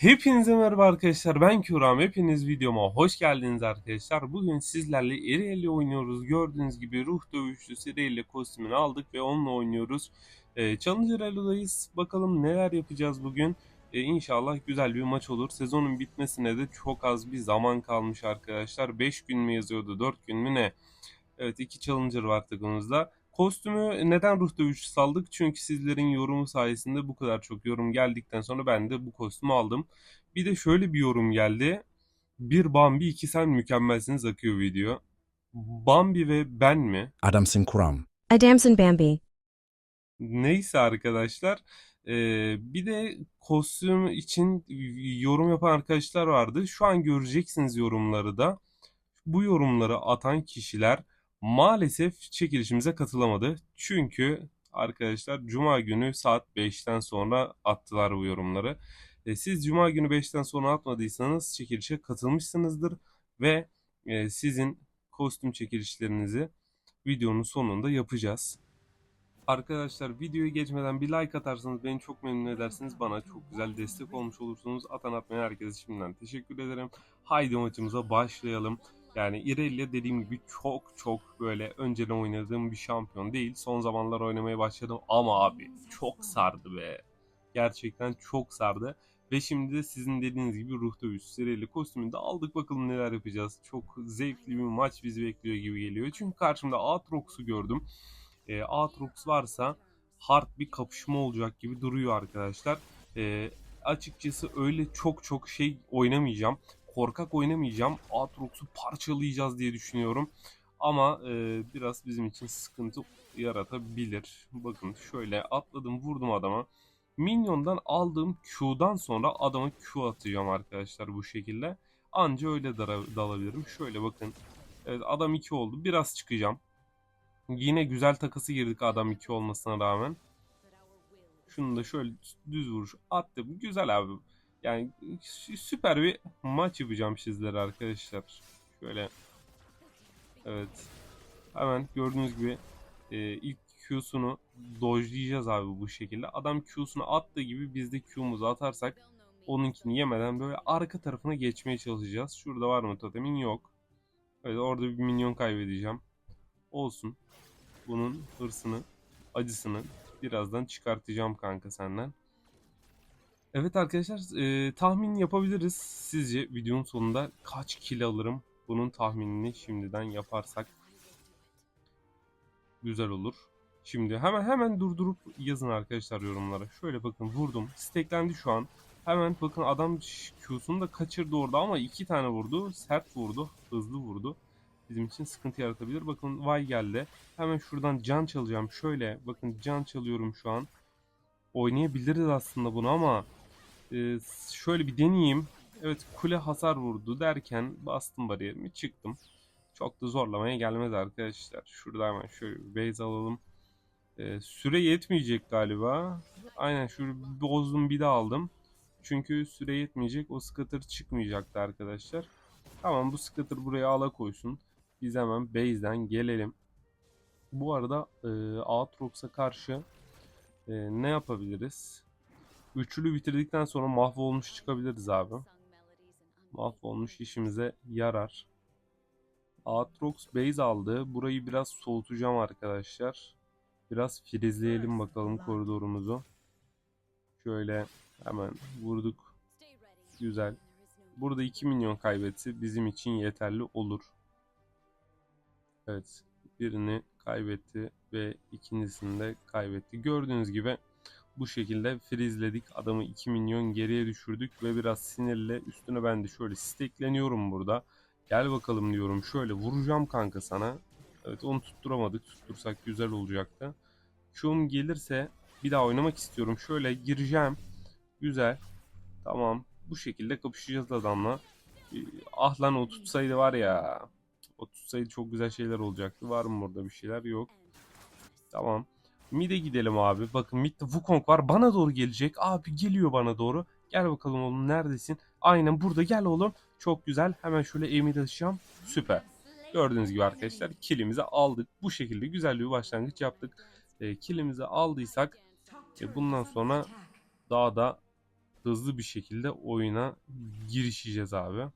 Hepinize merhaba arkadaşlar. Ben Kuram. Hepiniz videoma hoş geldiniz arkadaşlar. Bugün sizlerle Irelia oynuyoruz. Gördüğünüz gibi ruh dövüşçüsü Irelia kostümünü aldık ve onunla oynuyoruz. Ee, Challenger Elo'dayız. Bakalım neler yapacağız bugün. Ee, inşallah güzel bir maç olur. Sezonun bitmesine de çok az bir zaman kalmış arkadaşlar. 5 gün mü yazıyordu? 4 gün mü ne? Evet iki Challenger var takımımızda. Kostümü neden ruh dövüşçü saldık? Çünkü sizlerin yorumu sayesinde bu kadar çok yorum geldikten sonra ben de bu kostümü aldım. Bir de şöyle bir yorum geldi. Bir Bambi iki sen mükemmelsiniz akıyor video. Bambi ve ben mi? Adamson Kuram. Adamson Bambi. Neyse arkadaşlar. Ee, bir de kostüm için yorum yapan arkadaşlar vardı. Şu an göreceksiniz yorumları da. Bu yorumları atan kişiler maalesef çekilişimize katılamadı. Çünkü arkadaşlar Cuma günü saat 5'ten sonra attılar bu yorumları. E, siz Cuma günü 5'ten sonra atmadıysanız çekilişe katılmışsınızdır ve e, sizin kostüm çekilişlerinizi videonun sonunda yapacağız. Arkadaşlar videoyu geçmeden bir like atarsanız beni çok memnun edersiniz. Bana çok güzel destek olmuş olursunuz. Atan atmayan herkese şimdiden teşekkür ederim. Haydi maçımıza başlayalım. Yani Irelia dediğim gibi çok çok böyle önceden oynadığım bir şampiyon değil. Son zamanlar oynamaya başladım ama abi çok sardı be. Gerçekten çok sardı. Ve şimdi de sizin dediğiniz gibi ruh dövüşçüsü Irelia kostümünü de aldık bakalım neler yapacağız. Çok zevkli bir maç bizi bekliyor gibi geliyor. Çünkü karşımda Aatrox'u gördüm. E, Aatrox varsa hard bir kapışma olacak gibi duruyor arkadaşlar. E, açıkçası öyle çok çok şey oynamayacağım korkak oynamayacağım. Aatrox'u parçalayacağız diye düşünüyorum. Ama e, biraz bizim için sıkıntı yaratabilir. Bakın şöyle atladım vurdum adama. Minyondan aldığım Q'dan sonra adama Q atacağım arkadaşlar bu şekilde. Anca öyle dalabilirim. Şöyle bakın. Evet, adam 2 oldu. Biraz çıkacağım. Yine güzel takası girdik adam 2 olmasına rağmen. Şunu da şöyle düz vuruş attım. Güzel abi. Yani süper bir maç yapacağım sizlere arkadaşlar. Şöyle. Evet. Hemen gördüğünüz gibi e, ilk Q'sunu dojlayacağız abi bu şekilde. Adam Q'sunu attığı gibi biz de Q'muzu atarsak onunkini yemeden böyle arka tarafına geçmeye çalışacağız. Şurada var mı totemin? Yok. Evet orada bir minyon kaybedeceğim. Olsun. Bunun hırsını, acısını birazdan çıkartacağım kanka senden. Evet arkadaşlar e, tahmin yapabiliriz. Sizce videonun sonunda kaç kill alırım? Bunun tahminini şimdiden yaparsak güzel olur. Şimdi hemen hemen durdurup yazın arkadaşlar yorumlara. Şöyle bakın vurdum. Steklendi şu an. Hemen bakın adam Q'sunu da kaçırdı orada ama iki tane vurdu. Sert vurdu. Hızlı vurdu. Bizim için sıkıntı yaratabilir. Bakın Vay geldi. Hemen şuradan can çalacağım. Şöyle bakın can çalıyorum şu an. Oynayabiliriz aslında bunu ama ee, şöyle bir deneyeyim. Evet kule hasar vurdu derken bastım bariyerimi çıktım. Çok da zorlamaya gelmez arkadaşlar. Şurada hemen şöyle bir base alalım. Ee, süre yetmeyecek galiba. Aynen şu bozdum bir daha aldım. Çünkü süre yetmeyecek. O scatter çıkmayacaktı arkadaşlar. Tamam bu scatter buraya ala koysun. Biz hemen base'den gelelim. Bu arada e, Aatrox'a karşı e, ne yapabiliriz? Üçlü bitirdikten sonra mahvolmuş çıkabiliriz abi. Mahvolmuş işimize yarar. Aatrox base aldı. Burayı biraz soğutacağım arkadaşlar. Biraz frizleyelim bakalım koridorumuzu. Şöyle hemen vurduk. Güzel. Burada 2 milyon kaybetti bizim için yeterli olur. Evet. Birini kaybetti ve ikincisini de kaybetti. Gördüğünüz gibi bu şekilde frizledik. Adamı 2 milyon geriye düşürdük ve biraz sinirle üstüne ben de şöyle stekleniyorum burada. Gel bakalım diyorum. Şöyle vuracağım kanka sana. Evet onu tutturamadık. Tuttursak güzel olacaktı. Q'um gelirse bir daha oynamak istiyorum. Şöyle gireceğim. Güzel. Tamam. Bu şekilde kapışacağız adamla. Ah lan o tutsaydı var ya. O tutsaydı çok güzel şeyler olacaktı. Var mı burada bir şeyler? Yok. Tamam. Mid'e gidelim abi. Bakın mid'de Wukong var. Bana doğru gelecek. Abi geliyor bana doğru. Gel bakalım oğlum neredesin? Aynen burada gel oğlum. Çok güzel. Hemen şöyle aim'i taşıyacağım. Süper. Gördüğünüz gibi arkadaşlar kilimizi aldık. Bu şekilde güzel bir başlangıç yaptık. E, kilimizi aldıysak e, bundan sonra daha da hızlı bir şekilde oyuna girişeceğiz abi.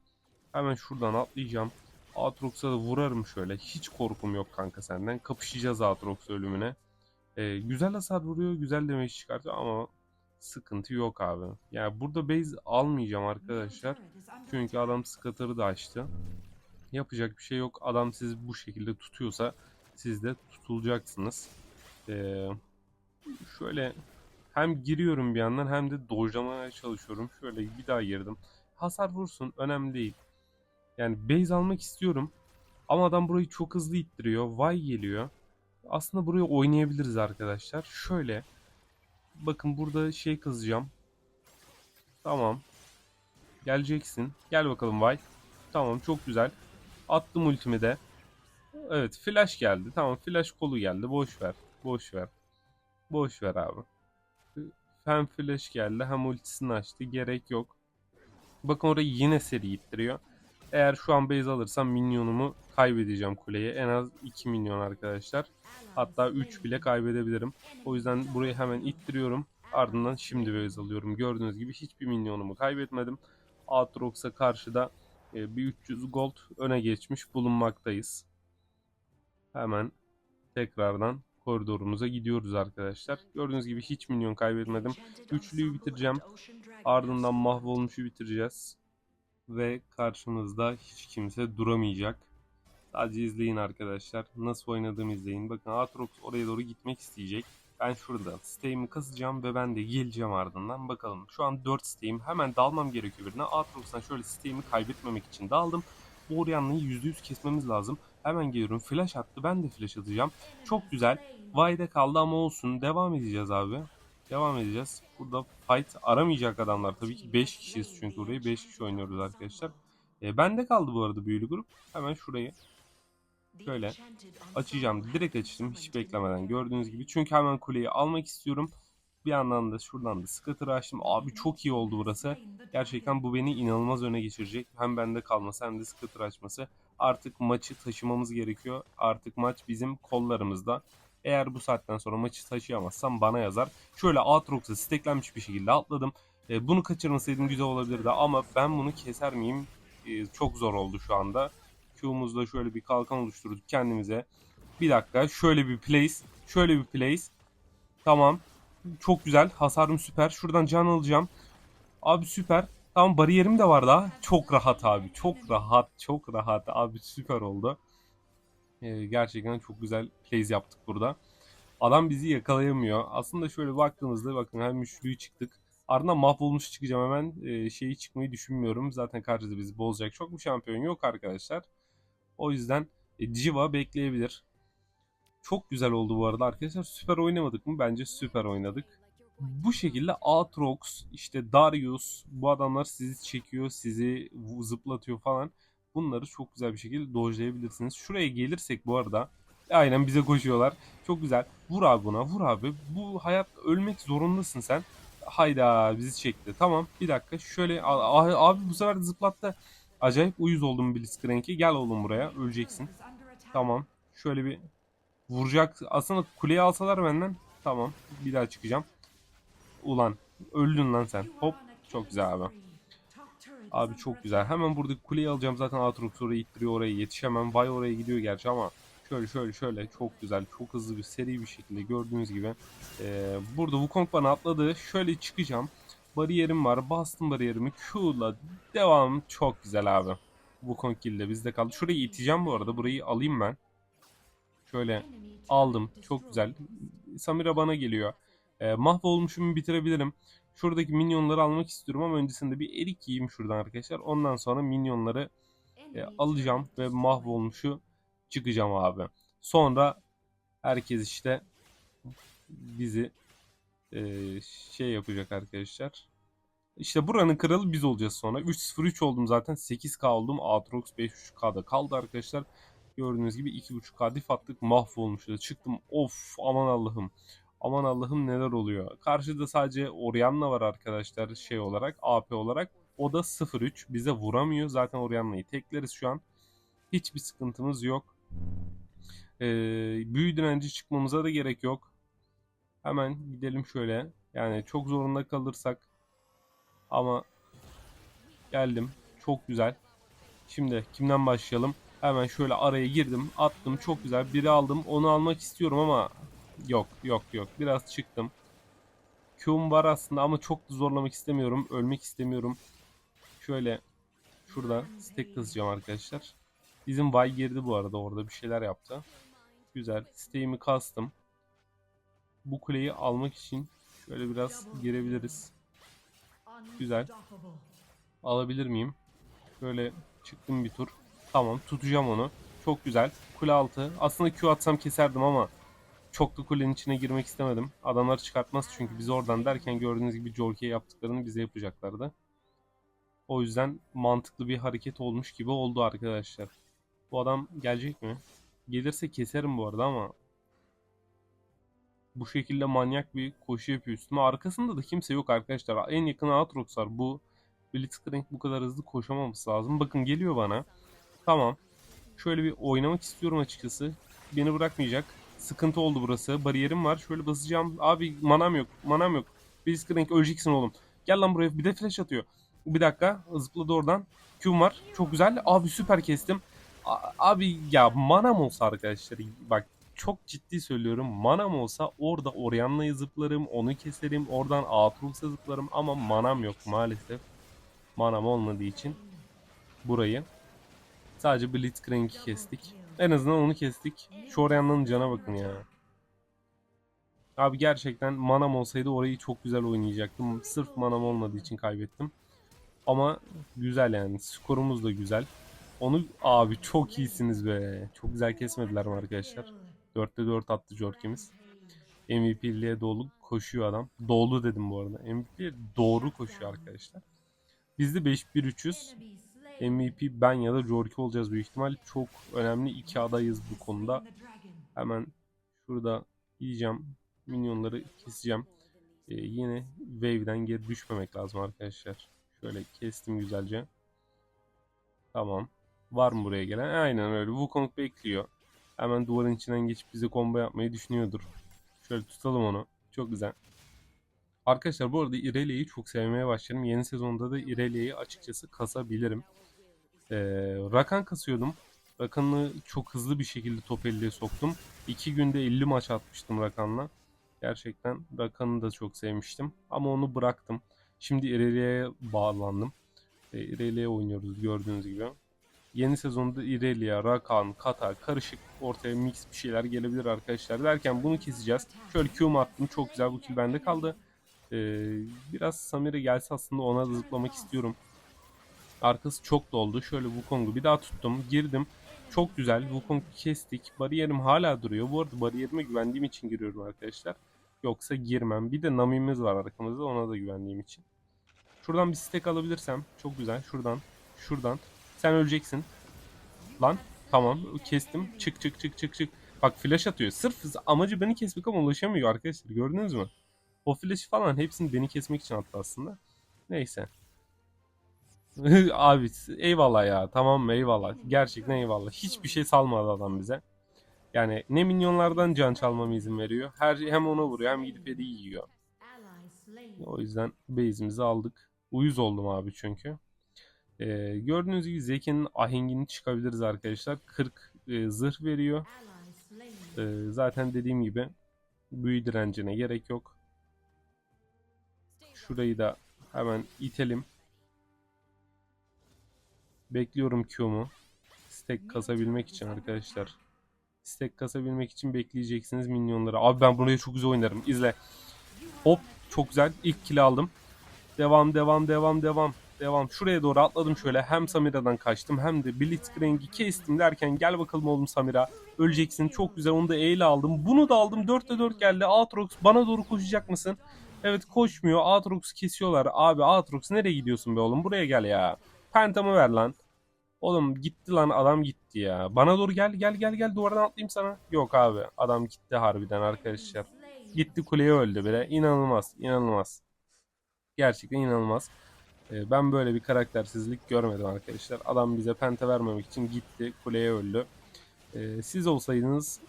Hemen şuradan atlayacağım. Aatrox'a da vurarım şöyle. Hiç korkum yok kanka senden. Kapışacağız Aatrox ölümüne. Ee, güzel hasar vuruyor. Güzel damage çıkartıyor ama sıkıntı yok abi. Yani burada base almayacağım arkadaşlar. Çünkü adam scatter'ı da açtı. Yapacak bir şey yok. Adam sizi bu şekilde tutuyorsa siz de tutulacaksınız. Ee, şöyle hem giriyorum bir yandan hem de dojlamaya çalışıyorum. Şöyle bir daha girdim. Hasar vursun önemli değil. Yani base almak istiyorum. Ama adam burayı çok hızlı ittiriyor. Vay geliyor. Aslında buraya oynayabiliriz arkadaşlar. Şöyle. Bakın burada şey kızacağım. Tamam. Geleceksin. Gel bakalım Vay. Tamam çok güzel. Attım ultimi de. Evet flash geldi. Tamam flash kolu geldi. Boş ver. Boş ver. Boş ver abi. Hem flash geldi hem ultisini açtı. Gerek yok. Bakın orayı yine seri ittiriyor. Eğer şu an base alırsam minyonumu kaybedeceğim kuleye. En az 2 milyon arkadaşlar. Hatta 3 bile kaybedebilirim. O yüzden burayı hemen ittiriyorum. Ardından şimdi base alıyorum. Gördüğünüz gibi hiçbir minyonumu kaybetmedim. Aatrox'a karşı da e, bir 300 gold öne geçmiş bulunmaktayız. Hemen tekrardan koridorumuza gidiyoruz arkadaşlar. Gördüğünüz gibi hiç minyon kaybetmedim. Üçlüyü bitireceğim. Ardından mahvolmuşu bitireceğiz. Ve karşımızda hiç kimse duramayacak. Sadece izleyin arkadaşlar. Nasıl oynadığımı izleyin. Bakın Aatrox oraya doğru gitmek isteyecek. Ben şurada siteğimi kasacağım ve ben de geleceğim ardından. Bakalım şu an 4 siteğim. Hemen dalmam gerekiyor birine. Aatrox'tan şöyle siteğimi kaybetmemek için daldım. Bu Orianna'yı %100 kesmemiz lazım. Hemen geliyorum. Flash attı. Ben de flash atacağım. Çok güzel. Vay'da kaldı ama olsun. Devam edeceğiz abi. Devam edeceğiz. Burada fight aramayacak adamlar. Tabii ki 5 kişiyiz çünkü burayı 5 kişi oynuyoruz arkadaşlar. E, bende kaldı bu arada büyülü grup. Hemen şurayı şöyle açacağım. Direkt açtım hiç beklemeden gördüğünüz gibi. Çünkü hemen kuleyi almak istiyorum. Bir yandan da şuradan da scatter'ı açtım. Abi çok iyi oldu burası. Gerçekten bu beni inanılmaz öne geçirecek. Hem bende kalması hem de scatter açması. Artık maçı taşımamız gerekiyor. Artık maç bizim kollarımızda. Eğer bu saatten sonra maçı taşıyamazsam bana yazar. Şöyle Aatrox'a steklenmiş bir şekilde atladım. E, bunu kaçırmasaydım güzel olabilirdi ama ben bunu keser miyim? E, çok zor oldu şu anda. Q'muzda şöyle bir kalkan oluşturduk kendimize. Bir dakika şöyle bir place. Şöyle bir place. Tamam. Çok güzel. Hasarım süper. Şuradan can alacağım. Abi süper. Tamam bariyerim de var daha. Çok rahat abi. Çok rahat. Çok rahat. Abi süper oldu. Ee, gerçekten çok güzel plays yaptık burada. Adam bizi yakalayamıyor. Aslında şöyle baktığımızda bakın hem üçlüyü çıktık. Ardından mahvolmuş çıkacağım hemen. Ee, şeyi çıkmayı düşünmüyorum. Zaten karşıda bizi bozacak çok bir şampiyon yok arkadaşlar. O yüzden e, Civa bekleyebilir. Çok güzel oldu bu arada arkadaşlar. Süper oynamadık mı? Bence süper oynadık. Bu şekilde Aatrox, işte Darius bu adamlar sizi çekiyor, sizi zıplatıyor falan. Bunları çok güzel bir şekilde dojlayabilirsiniz. Şuraya gelirsek bu arada aynen bize koşuyorlar. Çok güzel. Vur abi buna vur abi. Bu hayat ölmek zorundasın sen. Hayda bizi çekti. Tamam bir dakika şöyle abi bu sefer zıplattı. Acayip uyuz oldum Blitzcrank'e. Gel oğlum buraya öleceksin. Tamam şöyle bir vuracak. Aslında kuleyi alsalar benden. Tamam bir daha çıkacağım. Ulan öldün lan sen. Hop çok güzel abi. Abi çok güzel. Hemen buradaki kuleyi alacağım. Zaten Aatrox oraya ittiriyor oraya yetişemem. Vay oraya gidiyor gerçi ama şöyle şöyle şöyle çok güzel çok hızlı bir seri bir şekilde gördüğünüz gibi. Ee, burada Wukong bana atladı. Şöyle çıkacağım. Bariyerim var. Bastım bariyerimi. Q'la devam. Çok güzel abi. Wukong kill bizde kaldı. Şurayı iteceğim bu arada. Burayı alayım ben. Şöyle aldım. Çok güzel. Samira bana geliyor. Ee, mahvolmuşumu bitirebilirim. Şuradaki minyonları almak istiyorum ama öncesinde bir erik yiyeyim şuradan arkadaşlar. Ondan sonra minyonları e, alacağım ve mahvolmuşu çıkacağım abi. Sonra herkes işte bizi e, şey yapacak arkadaşlar. İşte buranın kralı biz olacağız sonra. 3-0-3 oldum zaten. 8K oldum. Aatrox 5.5K'da kaldı arkadaşlar. Gördüğünüz gibi 2.5K dif attık. Mahvolmuştu. Çıktım. Of aman Allah'ım. Aman Allah'ım neler oluyor. Karşıda sadece Orianna var arkadaşlar şey olarak AP olarak. O da 0-3 bize vuramıyor. Zaten Orianna'yı tekleriz şu an. Hiçbir sıkıntımız yok. Ee, büyü direnci çıkmamıza da gerek yok. Hemen gidelim şöyle. Yani çok zorunda kalırsak Ama geldim. Çok güzel. Şimdi kimden başlayalım? Hemen şöyle araya girdim. Attım. Çok güzel. Biri aldım. Onu almak istiyorum ama yok yok yok. Biraz çıktım. Q'um var aslında ama çok da zorlamak istemiyorum. Ölmek istemiyorum. Şöyle şurada stack kasacağım arkadaşlar. Bizim Vay girdi bu arada orada bir şeyler yaptı. Güzel. Stack'imi kastım. Bu kuleyi almak için şöyle biraz girebiliriz. Güzel. Alabilir miyim? Böyle çıktım bir tur. Tamam tutacağım onu. Çok güzel. Kule altı. Aslında Q atsam keserdim ama çok da kulenin içine girmek istemedim. Adamlar çıkartmaz çünkü biz oradan derken gördüğünüz gibi Jorke'ye yaptıklarını bize yapacaklardı. O yüzden mantıklı bir hareket olmuş gibi oldu arkadaşlar. Bu adam gelecek mi? Gelirse keserim bu arada ama bu şekilde manyak bir koşu yapıyor üstüme. Arkasında da kimse yok arkadaşlar. En yakın Aatrox var. Bu Blitzcrank bu kadar hızlı koşamaması lazım. Bakın geliyor bana. Tamam. Şöyle bir oynamak istiyorum açıkçası. Beni bırakmayacak. Sıkıntı oldu burası. Bariyerim var. Şöyle basacağım. Abi manam yok. Manam yok. Blitzcrank öleceksin oğlum. Gel lan buraya. Bir de flash atıyor. Bir dakika. Zıpladı oradan. Q'm var. Çok güzel. Abi süper kestim. A- abi ya manam olsa arkadaşlar. Bak çok ciddi söylüyorum. Manam olsa orada Orianna'yı zıplarım. Onu keserim. Oradan Aatrox'a zıplarım. Ama manam yok maalesef. Manam olmadığı için burayı sadece Blitzcrank'i kestik. En azından onu kestik. Şu Orianna'nın cana bakın ya. Abi gerçekten manam olsaydı orayı çok güzel oynayacaktım. Sırf manam olmadığı için kaybettim. Ama güzel yani. Skorumuz da güzel. Onu abi çok iyisiniz be. Çok güzel kesmediler mi arkadaşlar? 4'te 4 attı Jork'imiz. MVP'liğe dolu koşuyor adam. Dolu dedim bu arada. MVP doğru koşuyor arkadaşlar. Biz de 5-1-3'üz. MVP ben ya da Jorki olacağız büyük ihtimal. Çok önemli iki adayız bu konuda. Hemen şurada gideceğim. Minyonları keseceğim. Ee, yine wave'den geri düşmemek lazım arkadaşlar. Şöyle kestim güzelce. Tamam. Var mı buraya gelen? Aynen öyle. Wukong bekliyor. Hemen duvarın içinden geçip bize combo yapmayı düşünüyordur. Şöyle tutalım onu. Çok güzel. Arkadaşlar bu arada Irelia'yı çok sevmeye başladım. Yeni sezonda da Irelia'yı açıkçası kasabilirim. Ee, Rakan kasıyordum. Rakan'ı çok hızlı bir şekilde top 50'ye soktum. 2 günde 50 maç atmıştım Rakan'la. Gerçekten Rakan'ı da çok sevmiştim. Ama onu bıraktım. Şimdi Irelia'ya bağlandım. Ee, Irelia oynuyoruz gördüğünüz gibi. Yeni sezonda Irelia, Rakan, Kata karışık ortaya mix bir şeyler gelebilir arkadaşlar derken bunu keseceğiz. Şöyle Q'mu attım. Çok güzel bu kill bende kaldı. Ee, biraz Samira gelse aslında ona da zıplamak istiyorum. Arkası çok doldu. Şöyle Wukong'u bir daha tuttum. Girdim. Çok güzel. Wukong'u kestik. Bariyerim hala duruyor. Bu arada bariyerime güvendiğim için giriyorum arkadaşlar. Yoksa girmem. Bir de Nami'miz var arkamızda. Ona da güvendiğim için. Şuradan bir stack alabilirsem. Çok güzel. Şuradan. Şuradan. Sen öleceksin. Lan. Tamam. Kestim. Çık çık çık çık çık. Bak flash atıyor. Sırf amacı beni kesmek ama ulaşamıyor arkadaşlar. Gördünüz mü? O flash'ı falan hepsini beni kesmek için attı aslında. Neyse. Abi eyvallah ya. Tamam? Eyvallah. Gerçekten eyvallah. Hiçbir şey salmadı adam bize. Yani ne minyonlardan can çalmama izin veriyor. Her hem ona vuruyor hem gidip hedi yiyor. O yüzden base'imizi aldık. Uyuz oldum abi çünkü. Ee, gördüğünüz gibi Zeki'nin ahengini çıkabiliriz arkadaşlar. 40 e, zırh veriyor. Ee, zaten dediğim gibi büyü direncine gerek yok. Şurayı da hemen itelim. Bekliyorum Q'mu. Stack kasabilmek için arkadaşlar. Stack kasabilmek için bekleyeceksiniz minyonları. Abi ben burayı çok güzel oynarım. İzle. Hop çok güzel. İlk kill aldım. Devam devam devam devam. Devam. Şuraya doğru atladım şöyle. Hem Samira'dan kaçtım hem de Blitzcrank'i kestim derken gel bakalım oğlum Samira. Öleceksin. Çok güzel. Onu da E aldım. Bunu da aldım. 4'te 4 geldi. Aatrox bana doğru koşacak mısın? Evet koşmuyor. Aatrox kesiyorlar. Abi Aatrox nereye gidiyorsun be oğlum? Buraya gel ya. Pentamı ver lan. Oğlum gitti lan adam gitti ya. Bana doğru gel gel gel gel duvardan atlayayım sana. Yok abi adam gitti harbiden arkadaşlar. Gitti kuleye öldü bile. İnanılmaz inanılmaz. Gerçekten inanılmaz. Ee, ben böyle bir karaktersizlik görmedim arkadaşlar. Adam bize penta vermemek için gitti kuleye öldü. Ee, siz olsaydınız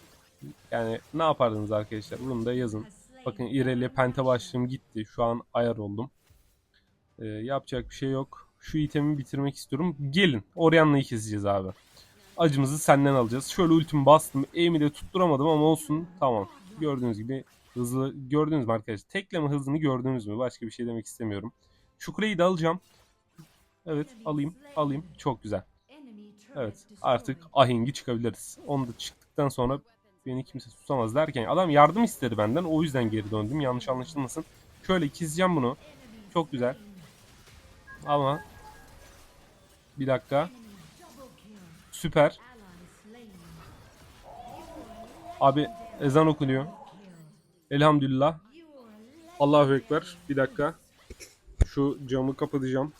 yani ne yapardınız arkadaşlar? Bunu da yazın. Bakın İreli penta başlığım gitti. Şu an ayar oldum. Ee, yapacak bir şey yok. Şu itemi bitirmek istiyorum. Gelin. Orianna'yı keseceğiz abi. Acımızı senden alacağız. Şöyle ultimi bastım. Aim'i de tutturamadım ama olsun. Tamam. Gördüğünüz gibi hızlı. Gördünüz mü arkadaşlar? Tekleme hızını gördünüz mü? Başka bir şey demek istemiyorum. Şu kuleyi de alacağım. Evet alayım. Alayım. Çok güzel. Evet artık ahengi çıkabiliriz. Onu da çıktıktan sonra beni kimse tutamaz derken adam yardım istedi benden. O yüzden geri döndüm. Yanlış anlaşılmasın. Şöyle keseceğim bunu. Çok güzel. Ama bir dakika. Süper. Abi ezan okunuyor. Elhamdülillah. Allahu Ekber. Bir dakika. Şu camı kapatacağım.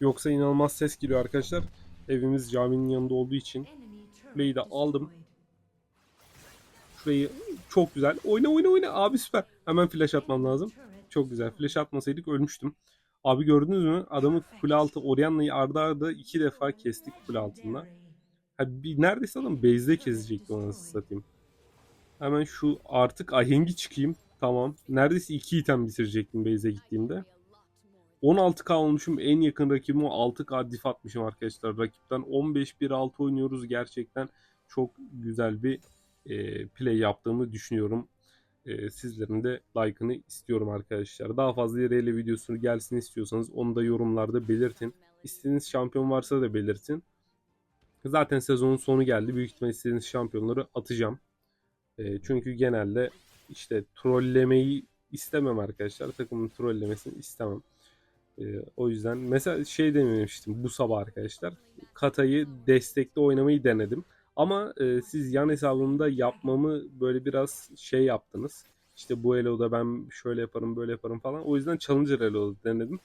Yoksa inanılmaz ses geliyor arkadaşlar. Evimiz caminin yanında olduğu için. Kuleyi de aldım. Şurayı çok güzel. Oyna oyna oyna. Abi süper. Hemen flash atmam lazım. Çok güzel. Flash atmasaydık ölmüştüm. Abi gördünüz mü? Adamı kule altı Orianna'yı arda arda iki defa kestik kule altında. Ha, bir, neredeyse adam base'de kesecekti onu nasıl satayım. Hemen şu artık ahengi çıkayım. Tamam. Neredeyse iki item bitirecektim base'e gittiğimde. 16k olmuşum. En yakın rakibime 6k dif atmışım arkadaşlar rakipten. 15-1-6 oynuyoruz. Gerçekten çok güzel bir e, play yaptığımı düşünüyorum. E, sizlerin de like'ını istiyorum arkadaşlar. Daha fazla YRL videosu gelsin istiyorsanız onu da yorumlarda belirtin. İstediğiniz şampiyon varsa da belirtin. Zaten sezonun sonu geldi. Büyük ihtimal istediğiniz şampiyonları atacağım. E, çünkü genelde işte trollemeyi istemem arkadaşlar. Takımın trollemesini istemem. E, o yüzden mesela şey dememiştim bu sabah arkadaşlar. Kata'yı destekte oynamayı denedim. Ama e, siz yan hesabımda yapmamı böyle biraz şey yaptınız. İşte bu Elo'da ben şöyle yaparım böyle yaparım falan. O yüzden Challenger Elo'da denedim.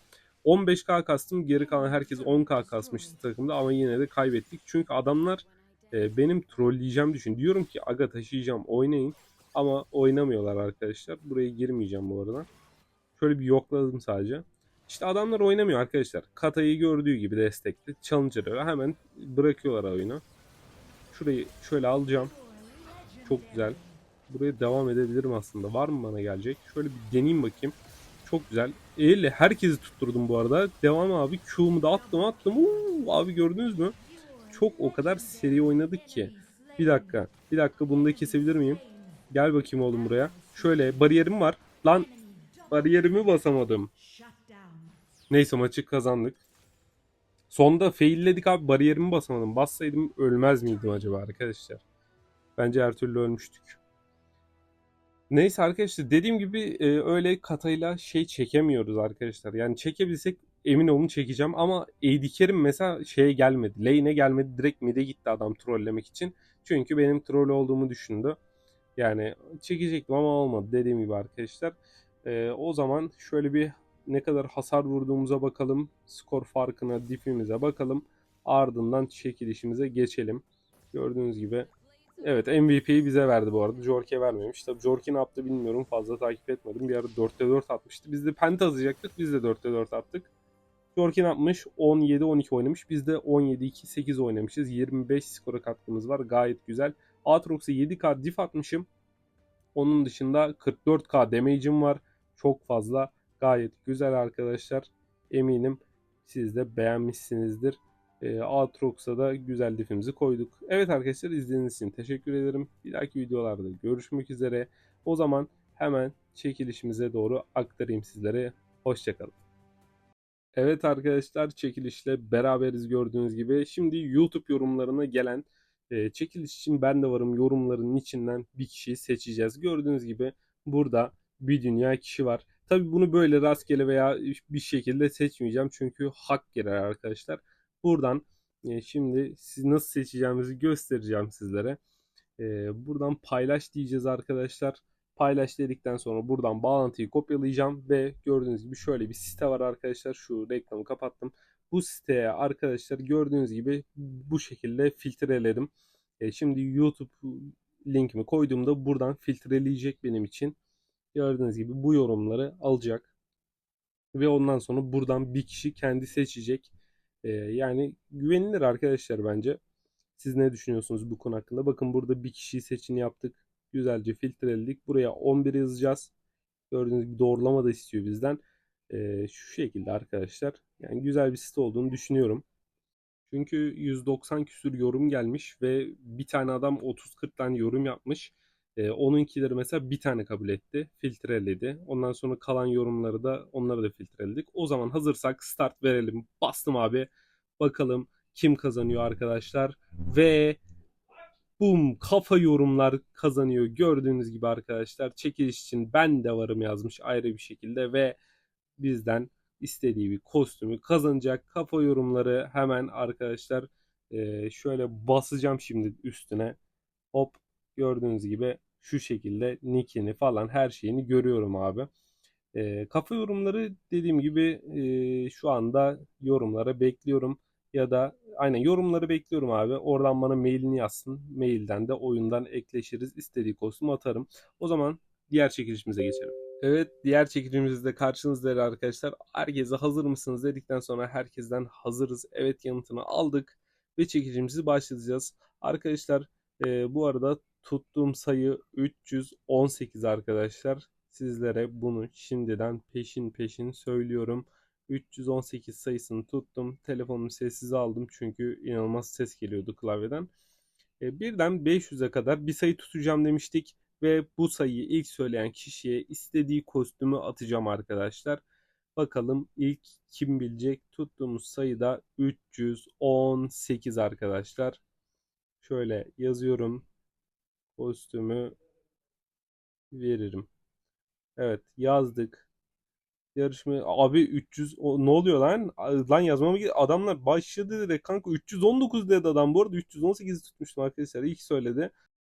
15k kastım. Geri kalan herkes 10k kasmıştı takımda ama yine de kaybettik. Çünkü adamlar e, benim trolleyeceğim düşün. Diyorum ki aga taşıyacağım oynayın. Ama oynamıyorlar arkadaşlar. Buraya girmeyeceğim bu arada. Şöyle bir yokladım sadece. İşte adamlar oynamıyor arkadaşlar. Kata'yı gördüğü gibi destekli. Challenger'ı hemen bırakıyorlar oyunu. Şurayı şöyle alacağım. Çok güzel. Buraya devam edebilirim aslında. Var mı bana gelecek? Şöyle bir deneyeyim bakayım. Çok güzel. E ile herkesi tutturdum bu arada. Devam abi. Q'mu da attım attım. Uuu, abi gördünüz mü? Çok o kadar seri oynadık ki. Bir dakika. Bir dakika bunu da kesebilir miyim? Gel bakayım oğlum buraya. Şöyle bariyerim var. Lan bariyerimi basamadım. Neyse maçı kazandık. Sonda failledik abi bariyerimi basamadım. Bassaydım ölmez miydim acaba arkadaşlar? Bence her türlü ölmüştük. Neyse arkadaşlar dediğim gibi e, öyle katayla şey çekemiyoruz arkadaşlar. Yani çekebilsek emin olun çekeceğim ama AD mesela şeye gelmedi. Lane'e gelmedi. Direkt mid'e gitti adam trollemek için. Çünkü benim troll olduğumu düşündü. Yani çekecektim ama olmadı dediğim gibi arkadaşlar. E, o zaman şöyle bir ne kadar hasar vurduğumuza bakalım. Skor farkına, difimize bakalım. Ardından çekilişimize geçelim. Gördüğünüz gibi Evet MVP'yi bize verdi bu arada. Jorke vermemiş. Tabii Jorke ne yaptı bilmiyorum. Fazla takip etmedim. Bir ara 4'te 4 atmıştı. Biz de penta atacaktık. Biz de 4'te 4 attık. Jorke ne yapmış? 17-12 oynamış. Biz de 17-2-8 oynamışız. 25 skora katkımız var. Gayet güzel. Aatrox'a 7k diff atmışım. Onun dışında 44k damage'im var. Çok fazla. Gayet güzel arkadaşlar. Eminim siz de beğenmişsinizdir. E, Aatrox'a da güzel diffimizi koyduk. Evet arkadaşlar izlediğiniz için teşekkür ederim. Bir dahaki videolarda görüşmek üzere. O zaman hemen çekilişimize doğru aktarayım sizlere. Hoşçakalın. Evet arkadaşlar çekilişle beraberiz gördüğünüz gibi. Şimdi YouTube yorumlarına gelen e, çekiliş için ben de varım yorumlarının içinden bir kişiyi seçeceğiz. Gördüğünüz gibi burada bir dünya kişi var. Tabi bunu böyle rastgele veya bir şekilde seçmeyeceğim. Çünkü hak girer arkadaşlar. Buradan e, şimdi siz nasıl seçeceğimizi göstereceğim sizlere. E, buradan paylaş diyeceğiz arkadaşlar. Paylaş dedikten sonra buradan bağlantıyı kopyalayacağım ve gördüğünüz gibi şöyle bir site var arkadaşlar. Şu reklamı kapattım. Bu siteye arkadaşlar gördüğünüz gibi bu şekilde filtreledim. E, şimdi YouTube linkimi koyduğumda buradan filtreleyecek benim için. Gördüğünüz gibi bu yorumları alacak. Ve ondan sonra buradan bir kişi kendi seçecek. Ee, yani güvenilir arkadaşlar bence. Siz ne düşünüyorsunuz bu konu hakkında? Bakın burada bir kişiyi seçin yaptık. Güzelce filtreledik. Buraya 11 yazacağız. Gördüğünüz gibi doğrulama da istiyor bizden. Ee, şu şekilde arkadaşlar. Yani güzel bir site olduğunu düşünüyorum. Çünkü 190 küsür yorum gelmiş ve bir tane adam 30-40 tane yorum yapmış. Ee, onunkileri mesela bir tane kabul etti. Filtreledi. Ondan sonra kalan yorumları da onları da filtreledik. O zaman hazırsak start verelim. Bastım abi. Bakalım kim kazanıyor arkadaşlar. Ve Bum kafa yorumlar kazanıyor. Gördüğünüz gibi arkadaşlar çekiliş için ben de varım yazmış ayrı bir şekilde ve bizden istediği bir kostümü kazanacak. Kafa yorumları hemen arkadaşlar e, şöyle basacağım şimdi üstüne. Hop gördüğünüz gibi şu şekilde nickini falan her şeyini görüyorum abi. E, kafa yorumları dediğim gibi e, şu anda yorumlara bekliyorum ya da aynen yorumları bekliyorum abi. Oradan bana mailini yazsın. Mailden de oyundan ekleşiriz. İstediği kostümü atarım. O zaman diğer çekilişimize geçelim. Evet diğer çekilişimizde karşınızda arkadaşlar. Herkese hazır mısınız dedikten sonra herkesten hazırız. Evet yanıtını aldık ve çekilişimizi başlatacağız. Arkadaşlar e, bu arada tuttuğum sayı 318 arkadaşlar. Sizlere bunu şimdiden peşin peşin söylüyorum. 318 sayısını tuttum. Telefonumu sessize aldım çünkü inanılmaz ses geliyordu klavyeden. E, birden 500'e kadar bir sayı tutacağım demiştik ve bu sayıyı ilk söyleyen kişiye istediği kostümü atacağım arkadaşlar. Bakalım ilk kim bilecek? Tuttuğumuz sayı da 318 arkadaşlar. Şöyle yazıyorum. Kostümü veririm. Evet yazdık. Yarışma abi 300 o, ne oluyor lan? Lan yazmama git. Adamlar başladı dedi. Kanka 319 dedi adam. Bu arada 318 tutmuştum arkadaşlar. İlk söyledi.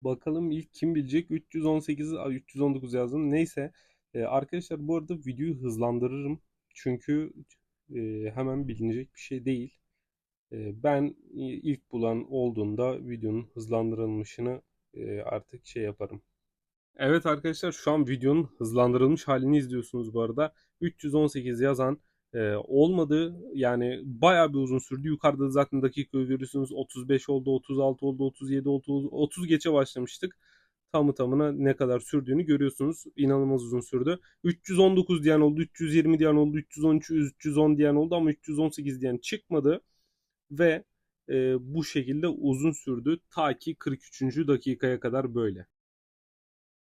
Bakalım ilk kim bilecek? 318 319 yazdım. Neyse. Ee, arkadaşlar bu arada videoyu hızlandırırım. Çünkü e, hemen bilinecek bir şey değil. E, ben ilk bulan olduğunda videonun hızlandırılmışını artık şey yaparım. Evet arkadaşlar şu an videonun hızlandırılmış halini izliyorsunuz bu arada. 318 yazan e, olmadı. Yani bayağı bir uzun sürdü. Yukarıda zaten dakika görüyorsunuz 35 oldu, 36 oldu, 37 oldu, 30 geçe başlamıştık. Tamı tamına ne kadar sürdüğünü görüyorsunuz. İnanılmaz uzun sürdü. 319 diyen oldu, 320 diyen oldu, 313, 310 diyen oldu ama 318 diyen çıkmadı. Ve e, bu şekilde uzun sürdü. Ta ki 43. dakikaya kadar böyle.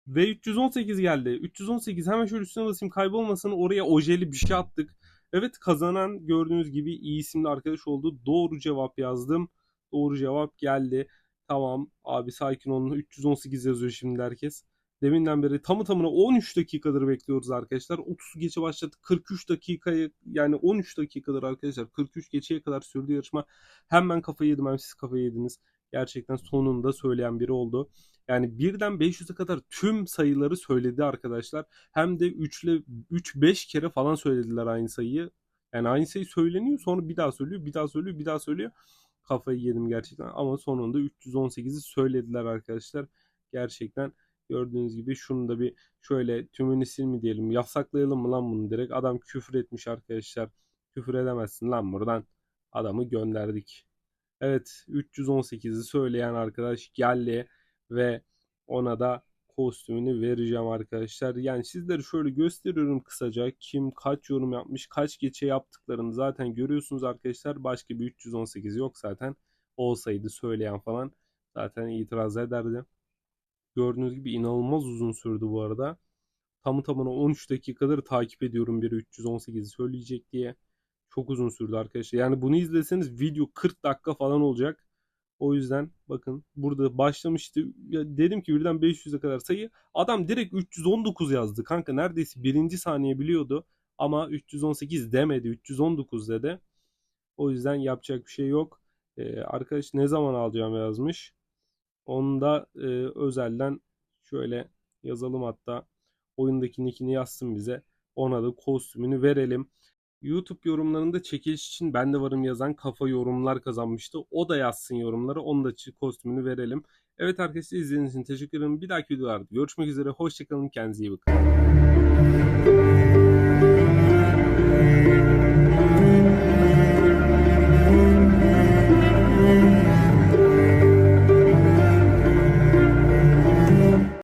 Ve 318 geldi. 318 hemen şöyle üstüne basayım kaybolmasın. Oraya ojeli bir şey attık. Evet kazanan gördüğünüz gibi iyi isimli arkadaş oldu. Doğru cevap yazdım. Doğru cevap geldi. Tamam abi sakin olun. 318 yazıyor şimdi herkes. Deminden beri tamı tamına 13 dakikadır bekliyoruz arkadaşlar. 30 geçe başladık. 43 dakikaya yani 13 dakikadır arkadaşlar. 43 geçeye kadar sürdü yarışma. Hem ben kafayı yedim hem siz kafayı yediniz. Gerçekten sonunda söyleyen biri oldu. Yani birden 500'e kadar tüm sayıları söyledi arkadaşlar. Hem de 3 ile 3-5 kere falan söylediler aynı sayıyı. Yani aynı sayı söyleniyor sonra bir daha söylüyor, bir daha söylüyor, bir daha söylüyor. Kafayı yedim gerçekten ama sonunda 318'i söylediler arkadaşlar. Gerçekten gördüğünüz gibi şunu da bir şöyle tümünü sil mi diyelim yasaklayalım mı lan bunu direkt. Adam küfür etmiş arkadaşlar. Küfür edemezsin lan buradan. Adamı gönderdik. Evet 318'i söyleyen arkadaş geldi ve ona da kostümünü vereceğim arkadaşlar. Yani sizlere şöyle gösteriyorum kısaca kim kaç yorum yapmış kaç geçe yaptıklarını zaten görüyorsunuz arkadaşlar. Başka bir 318 yok zaten olsaydı söyleyen falan zaten itiraz ederdi. Gördüğünüz gibi inanılmaz uzun sürdü bu arada. Tamı tamına 13 dakikadır takip ediyorum biri 318'i söyleyecek diye. Çok uzun sürdü arkadaşlar. Yani bunu izleseniz video 40 dakika falan olacak. O yüzden bakın burada başlamıştı. Ya dedim ki birden 500'e kadar sayı. Adam direkt 319 yazdı. Kanka neredeyse birinci saniye biliyordu. Ama 318 demedi. 319 dedi. O yüzden yapacak bir şey yok. Ee, arkadaş ne zaman alacağım yazmış. Onu da e, özelden şöyle yazalım hatta. Oyundaki nickini yazsın bize. Ona da kostümünü verelim. YouTube yorumlarında çekiliş için ben de varım yazan kafa yorumlar kazanmıştı. O da yazsın yorumları. Onun da kostümünü verelim. Evet arkadaşlar izlediğiniz için teşekkür ederim. Bir dahaki videolarda görüşmek üzere. Hoşçakalın. Kendinize iyi bakın.